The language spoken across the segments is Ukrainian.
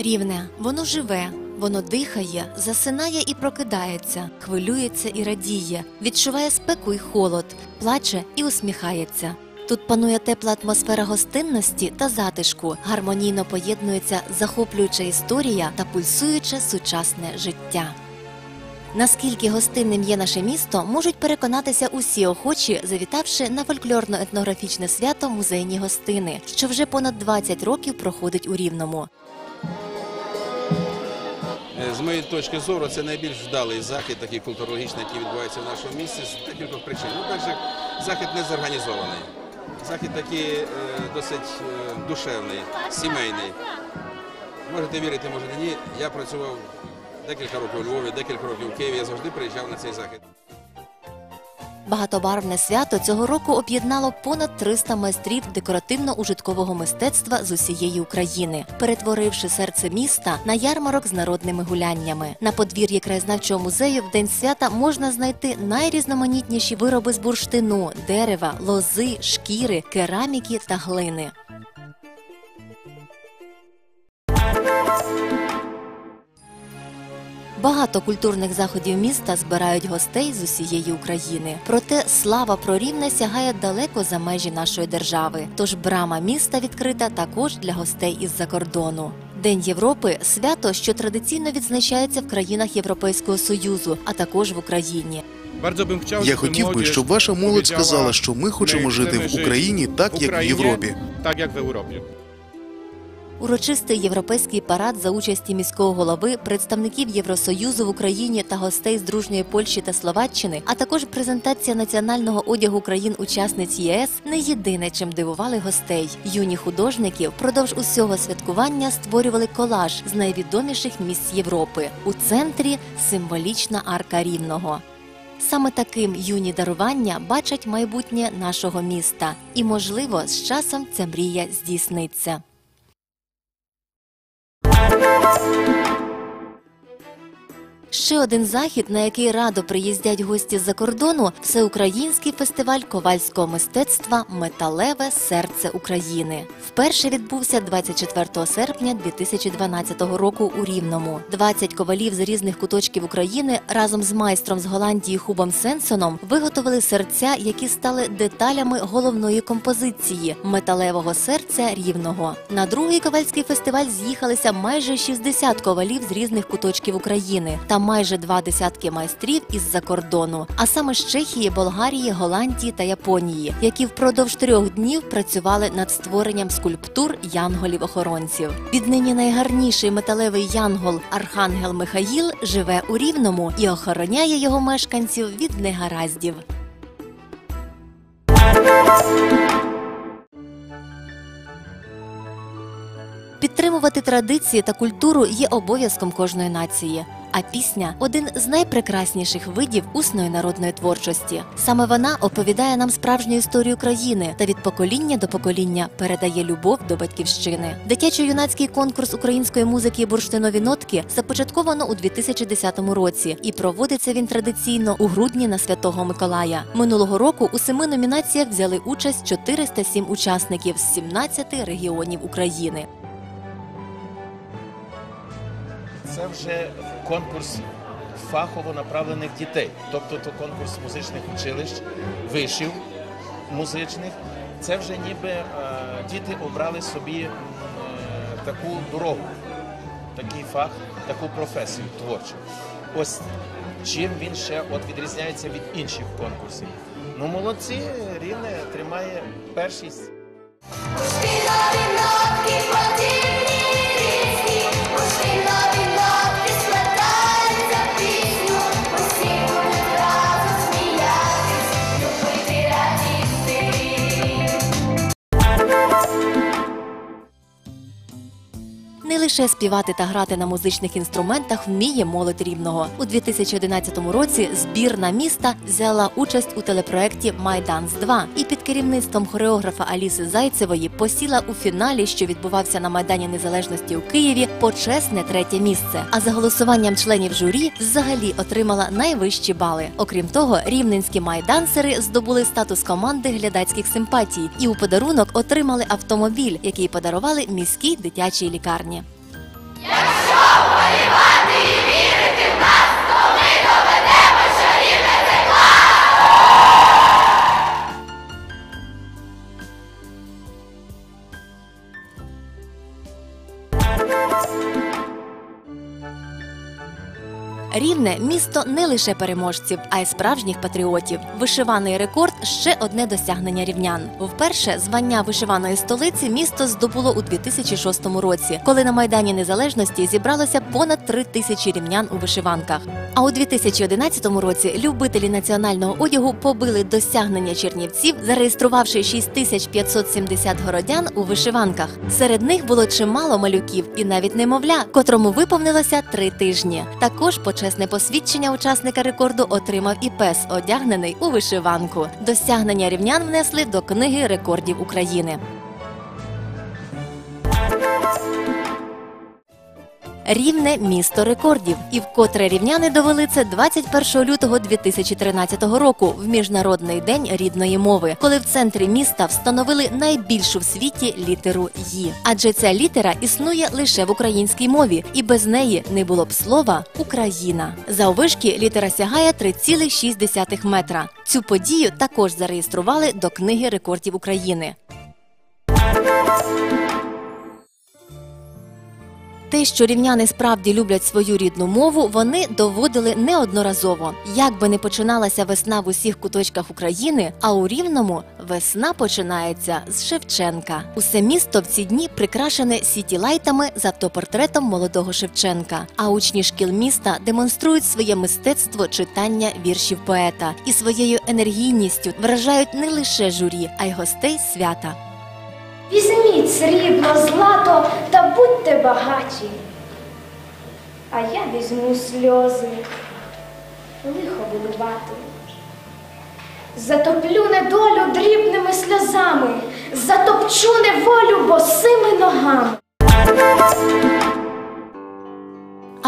Рівне, воно живе, воно дихає, засинає і прокидається, хвилюється і радіє, відчуває спеку й холод, плаче і усміхається. Тут панує тепла атмосфера гостинності та затишку, гармонійно поєднується захоплююча історія та пульсуюче сучасне життя. Наскільки гостинним є наше місто, можуть переконатися усі охочі, завітавши на фольклорно-етнографічне свято музейні гостини, що вже понад 20 років проходить у Рівному. З моєї точки зору, це найбільш вдалий захід, такий культурологічний, який відбувається в нашому місті з декількох причин. Ну, перше, захід не зорганізований. Захід такий е, досить е, душевний, сімейний. Можете вірити, можете ні. Я працював декілька років у Львові, декілька років у Києві. Я завжди приїжджав на цей захід. Багатобарвне свято цього року об'єднало понад 300 майстрів декоративно-ужиткового мистецтва з усієї України, перетворивши серце міста на ярмарок з народними гуляннями. На подвір'ї краєзнавчого музею в день свята можна знайти найрізноманітніші вироби з бурштину, дерева, лози, шкіри, кераміки та глини. Багато культурних заходів міста збирають гостей з усієї України. Проте слава про рівне сягає далеко за межі нашої держави. Тож брама міста відкрита також для гостей із-за кордону. День Європи свято, що традиційно відзначається в країнах Європейського союзу, а також в Україні. Я хотів би, щоб ваша молодь сказала, що ми хочемо жити в Україні так, як в Європі. Так, як в Європі. Урочистий європейський парад за участі міського голови, представників Євросоюзу в Україні та гостей з дружньої Польщі та Словаччини, а також презентація національного одягу країн-учасниць ЄС не єдине, чим дивували гостей. Юні художники впродовж усього святкування створювали колаж з найвідоміших місць Європи. У центрі символічна арка рівного. Саме таким юні дарування бачать майбутнє нашого міста, і, можливо, з часом ця мрія здійсниться. Thank you. Ще один захід, на який радо приїздять гості з-за кордону, всеукраїнський фестиваль ковальського мистецтва Металеве серце України. Вперше відбувся 24 серпня 2012 року у Рівному. 20 ковалів з різних куточків України разом з майстром з Голландії Хубом Сенсоном виготовили серця, які стали деталями головної композиції металевого серця рівного. На другий ковальський фестиваль з'їхалися майже 60 ковалів з різних куточків України та майже два десятки майстрів із-за кордону, а саме з Чехії, Болгарії, Голландії та Японії, які впродовж трьох днів працювали над створенням скульптур янголів-охоронців. Віднині найгарніший металевий янгол Архангел Михаїл живе у Рівному і охороняє його мешканців від негараздів. Підтримувати традиції та культуру є обов'язком кожної нації. А пісня один з найпрекрасніших видів усної народної творчості. Саме вона оповідає нам справжню історію країни та від покоління до покоління передає любов до батьківщини. Дитячо-юнацький конкурс української музики бурштинові нотки започатковано у 2010 році і проводиться він традиційно у грудні на Святого Миколая. Минулого року у семи номінаціях взяли участь 407 учасників з 17 регіонів України. Це вже конкурс фахово направлених дітей, тобто то конкурс музичних училищ, вишів музичних. Це вже ніби е, діти обрали собі е, таку дорогу, такий фах, таку професію творчу. Ось чим він ще от відрізняється від інших конкурсів. Ну, молодці, рівне тримає першість. Бурштинові нотки лише співати та грати на музичних інструментах вміє молодь рівного. У 2011 році збірна міста взяла участь у телепроекті Майданс 2 і під керівництвом хореографа Аліси Зайцевої посіла у фіналі, що відбувався на Майдані Незалежності у Києві, почесне третє місце. А за голосуванням членів журі взагалі отримала найвищі бали. Окрім того, рівненські майдансери здобули статус команди глядацьких симпатій і у подарунок отримали автомобіль, який подарували міській дитячій лікарні. Рівне місто не лише переможців, а й справжніх патріотів. Вишиваний рекорд ще одне досягнення рівнян. Вперше звання вишиваної столиці місто здобуло у 2006 році, коли на майдані незалежності зібралося понад три тисячі рівнян у вишиванках. А у 2011 році любителі національного одягу побили досягнення чернівців, зареєструвавши 6570 городян у вишиванках. Серед них було чимало малюків і навіть немовля, котрому виповнилося три тижні. Також почесне посвідчення учасника рекорду отримав і пес, одягнений у вишиванку. Досягнення рівнян внесли до книги рекордів України. Рівне місто рекордів, і вкотре рівняни довели це 21 лютого 2013 року в міжнародний день рідної мови, коли в центрі міста встановили найбільшу в світі літеру «Ї». Адже ця літера існує лише в українській мові, і без неї не було б слова Україна. Заввишки літера сягає 3,6 метра. Цю подію також зареєстрували до книги рекордів України. Те, що рівняни справді люблять свою рідну мову, вони доводили неодноразово. Як би не починалася весна в усіх куточках України, а у Рівному весна починається з Шевченка. Усе місто в ці дні прикрашене сітілайтами з автопортретом молодого Шевченка. А учні шкіл міста демонструють своє мистецтво читання віршів поета і своєю енергійністю вражають не лише журі, а й гостей свята. Візьміть срібло, злато та будьте багаті. А я візьму сльози, лихо будувати. Затоплю недолю дрібними сльозами, затопчу неволю босими ногами.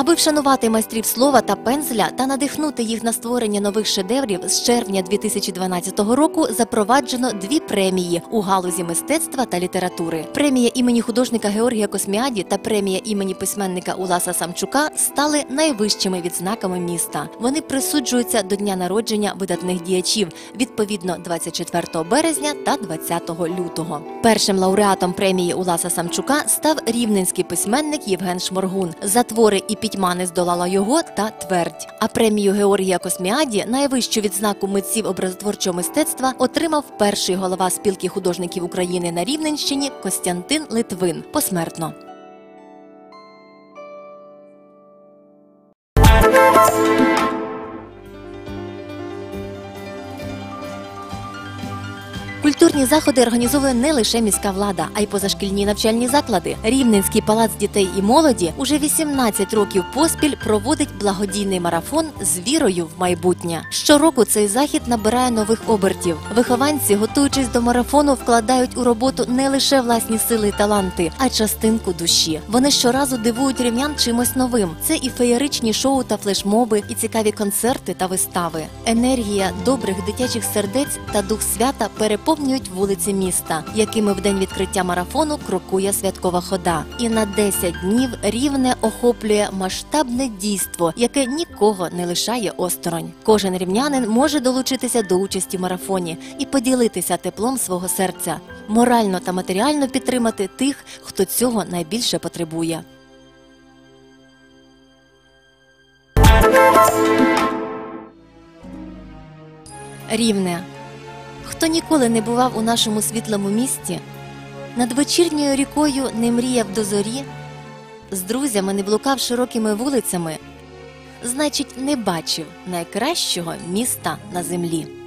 Аби вшанувати майстрів слова та пензля та надихнути їх на створення нових шедеврів, з червня 2012 року запроваджено дві премії у галузі мистецтва та літератури. Премія імені художника Георгія Косміаді та премія імені письменника Уласа Самчука стали найвищими відзнаками міста. Вони присуджуються до дня народження видатних діячів, відповідно 24 березня та 20 лютого. Першим лауреатом премії Уласа Самчука став рівненський письменник Євген Шморгун за твори і пітьма не здолала його та твердь. А премію Георгія Косміаді, найвищу відзнаку митців образотворчого мистецтва, отримав перший голова спілки художників України на Рівненщині Костянтин Литвин посмертно. Культурні заходи організовує не лише міська влада, а й позашкільні навчальні заклади. Рівненський палац дітей і молоді уже 18 років поспіль проводить благодійний марафон з вірою в майбутнє. Щороку цей захід набирає нових обертів. Вихованці, готуючись до марафону, вкладають у роботу не лише власні сили і таланти, а й частинку душі. Вони щоразу дивують рівнян чимось новим. Це і феєричні шоу та флешмоби, і цікаві концерти та вистави. Енергія добрих дитячих сердець та дух свята переповнюють вулиці міста, якими в день відкриття марафону крокує святкова хода. І на 10 днів рівне охоплює масштабне дійство, яке нікого не лишає осторонь. Кожен рівнянин може долучитися до участі в марафоні і поділитися теплом свого серця, морально та матеріально підтримати тих, хто цього найбільше потребує. Рівне. Хто ніколи не бував у нашому світлому місті, над вечірньою рікою не мріяв до зорі, з друзями не блукав широкими вулицями, значить, не бачив найкращого міста на землі.